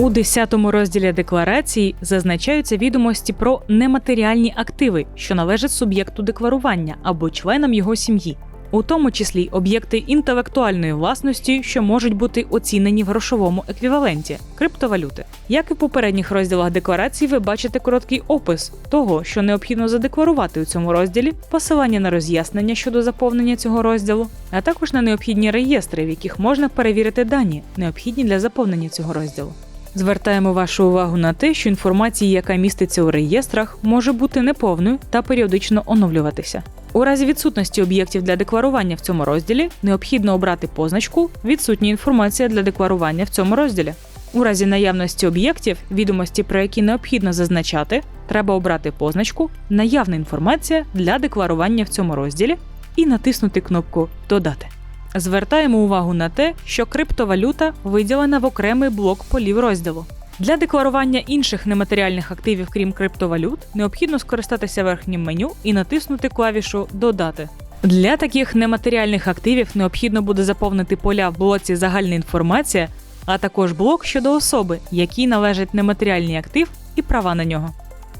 У 10 розділі декларації зазначаються відомості про нематеріальні активи, що належать суб'єкту декларування або членам його сім'ї, у тому числі об'єкти інтелектуальної власності, що можуть бути оцінені в грошовому еквіваленті криптовалюти. Як і в попередніх розділах декларації, ви бачите короткий опис того, що необхідно задекларувати у цьому розділі, посилання на роз'яснення щодо заповнення цього розділу, а також на необхідні реєстри, в яких можна перевірити дані, необхідні для заповнення цього розділу. Звертаємо вашу увагу на те, що інформація, яка міститься у реєстрах, може бути неповною та періодично оновлюватися. У разі відсутності об'єктів для декларування в цьому розділі необхідно обрати позначку Відсутня інформація для декларування в цьому розділі. У разі наявності об'єктів, відомості про які необхідно зазначати, треба обрати позначку Наявна інформація для декларування в цьому розділі і натиснути кнопку Додати. Звертаємо увагу на те, що криптовалюта виділена в окремий блок полів розділу. Для декларування інших нематеріальних активів, крім криптовалют, необхідно скористатися верхнім меню і натиснути клавішу Додати. Для таких нематеріальних активів необхідно буде заповнити поля в блоці Загальна інформація, а також блок щодо особи, якій належить нематеріальний актив і права на нього.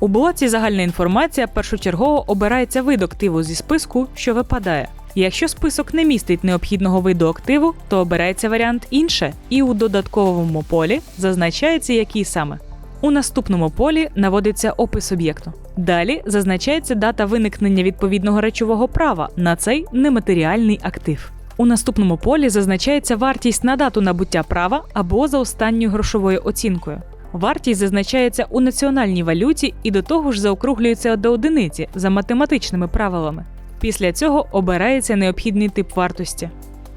У блоці Загальна інформація першочергово обирається вид активу зі списку, що випадає. Якщо список не містить необхідного виду активу, то обирається варіант інше, і у додатковому полі зазначається, який саме. У наступному полі наводиться опис об'єкту. Далі зазначається дата виникнення відповідного речового права на цей нематеріальний актив. У наступному полі зазначається вартість на дату набуття права або за останньою грошовою оцінкою. Вартість зазначається у національній валюті і до того ж заокруглюється до одиниці за математичними правилами. Після цього обирається необхідний тип вартості.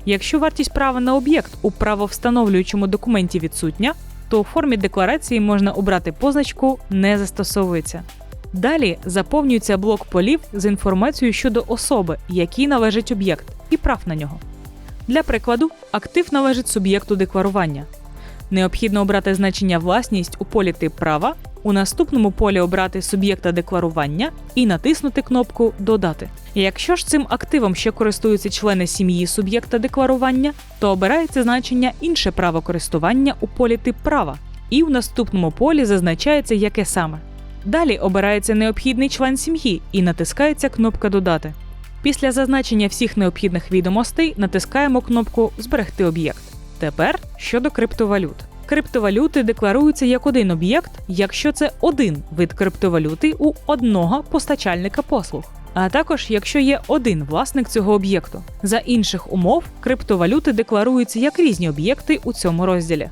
Якщо вартість права на об'єкт у правовстановлюючому документі відсутня, то у формі декларації можна обрати позначку Не застосовується. Далі заповнюється блок полів з інформацією щодо особи, якій належить об'єкт, і прав на нього. Для прикладу, актив належить суб'єкту декларування. Необхідно обрати значення власність у полі тип права, у наступному полі обрати суб'єкта декларування і натиснути кнопку Додати. Якщо ж цим активом ще користуються члени сім'ї суб'єкта декларування, то обирається значення інше право користування у полі тип права, і в наступному полі зазначається, яке саме. Далі обирається необхідний член сім'ї і натискається кнопка Додати. Після зазначення всіх необхідних відомостей натискаємо кнопку Зберегти об'єкт. Тепер щодо криптовалют. Криптовалюти декларуються як один об'єкт, якщо це один вид криптовалюти у одного постачальника послуг. А також якщо є один власник цього об'єкту. За інших умов криптовалюти декларуються як різні об'єкти у цьому розділі.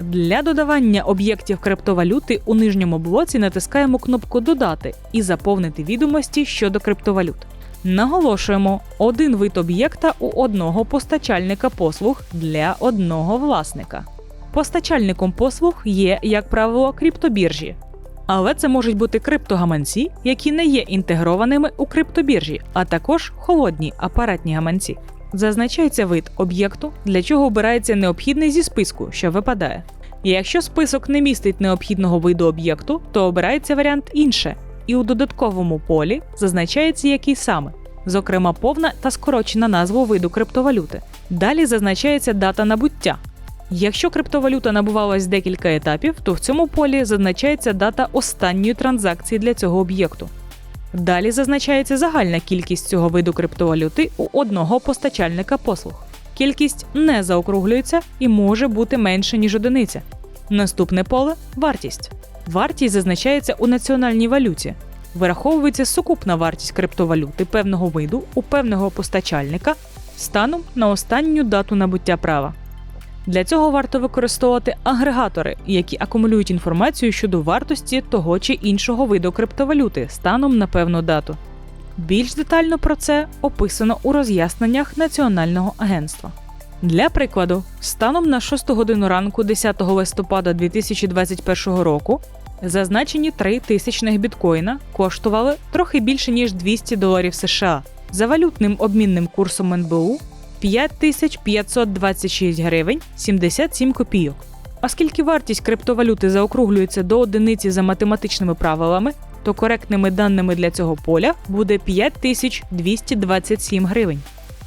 Для додавання об'єктів криптовалюти у нижньому блоці натискаємо кнопку Додати і заповнити відомості щодо криптовалют. Наголошуємо один вид об'єкта у одного постачальника послуг для одного власника. Постачальником послуг є, як правило, криптобіржі. Але це можуть бути криптогаманці, які не є інтегрованими у криптобіржі, а також холодні апаратні гаманці. Зазначається вид об'єкту, для чого обирається необхідний зі списку, що випадає. Якщо список не містить необхідного виду об'єкту, то обирається варіант інше, і у додатковому полі зазначається який саме, зокрема повна та скорочена назва виду криптовалюти. Далі зазначається дата набуття. Якщо криптовалюта набувалась декілька етапів, то в цьому полі зазначається дата останньої транзакції для цього об'єкту. Далі зазначається загальна кількість цього виду криптовалюти у одного постачальника послуг. Кількість не заокруглюється і може бути менше, ніж одиниця. Наступне поле вартість. Вартість зазначається у національній валюті. Вираховується сукупна вартість криптовалюти певного виду у певного постачальника станом на останню дату набуття права. Для цього варто використовувати агрегатори, які акумулюють інформацію щодо вартості того чи іншого виду криптовалюти станом на певну дату. Більш детально про це описано у роз'ясненнях Національного агентства. Для прикладу, станом на 6 годину ранку 10 листопада 2021 року зазначені 3 тисячних біткоїна коштували трохи більше ніж 200 доларів США за валютним обмінним курсом НБУ 5526 гривень 77 копійок. Оскільки вартість криптовалюти заокруглюється до одиниці за математичними правилами, то коректними даними для цього поля буде 5227 гривень.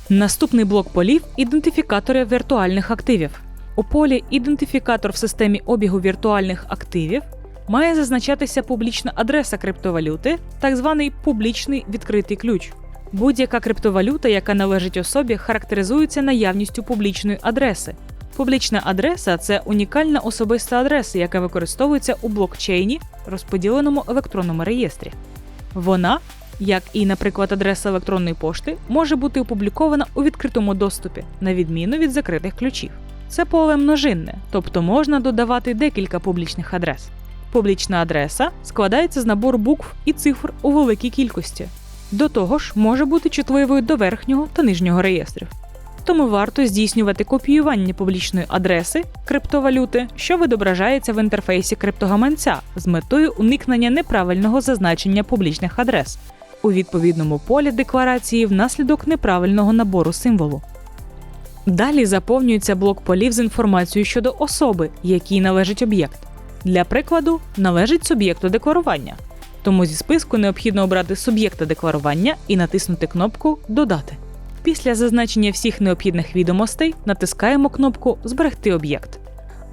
Наступний блок полів ідентифікатори віртуальних активів. У полі Ідентифікатор в системі обігу віртуальних активів має зазначатися публічна адреса криптовалюти, так званий публічний відкритий ключ. Будь-яка криптовалюта, яка належить особі, характеризується наявністю публічної адреси. Публічна адреса це унікальна особиста адреса, яка використовується у блокчейні, розподіленому електронному реєстрі. Вона, як і, наприклад, адреса електронної пошти, може бути опублікована у відкритому доступі, на відміну від закритих ключів. Це поле множинне, тобто можна додавати декілька публічних адрес. Публічна адреса складається з набору букв і цифр у великій кількості. До того ж, може бути чутливою до верхнього та нижнього реєстрів. Тому варто здійснювати копіювання публічної адреси криптовалюти, що відображається в інтерфейсі криптогаманця з метою уникнення неправильного зазначення публічних адрес у відповідному полі декларації внаслідок неправильного набору символу. Далі заповнюється блок полів з інформацією щодо особи, якій належить об'єкт. Для прикладу, належить суб'єкту декларування. Тому зі списку необхідно обрати суб'єкта декларування і натиснути кнопку Додати. Після зазначення всіх необхідних відомостей натискаємо кнопку Зберегти об'єкт.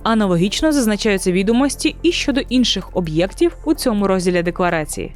Аналогічно зазначаються відомості і щодо інших об'єктів у цьому розділі декларації.